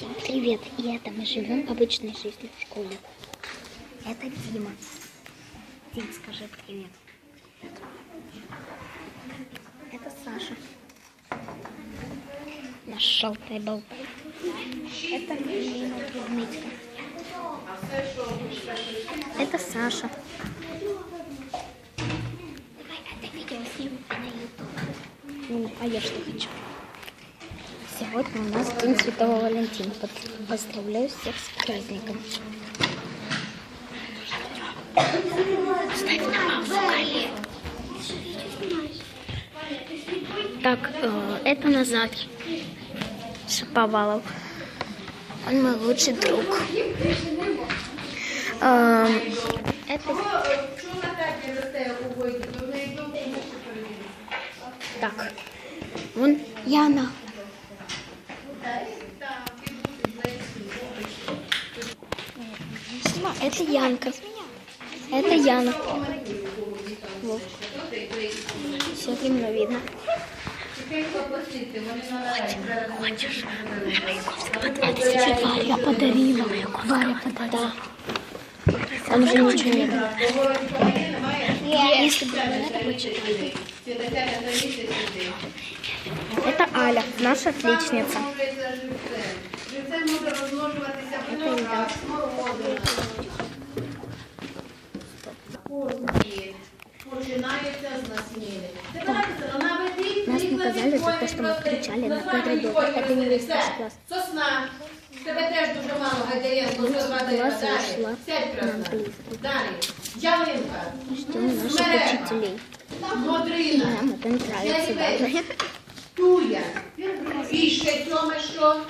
Всем привет! И это мы живем обычной жизнью в школе. Это Дима. Дим, скажи привет. Это Саша. Наш желтый болтай. Это Лена Трудницка. Это Саша. Давай это видео снимем на YouTube. Ну, а я что хочу? Сегодня у нас День Святого Валентина. Поздравляю всех с праздником. Ставь на паузу. Так, э, это Назар Шаповалов. Он мой лучший друг. Эм, это... Так, вон Яна. Это Янка. Это Яна. Вот. Все темно видно. Хочешь? Тебе Варя подарила. Варя подарила. Он уже ничего не дает. Если бы это. Это Аля, наша отличница. Живцем може начинается з насмели. Нас наказали за то, что мы кричали на Сосна. Тебе теж дуже мало гадяєнку, що звати далі. Сядь просто. Далі. Ялинка. Смерега. Модрина. Нам это не нравится. Туя. І ще цьому що?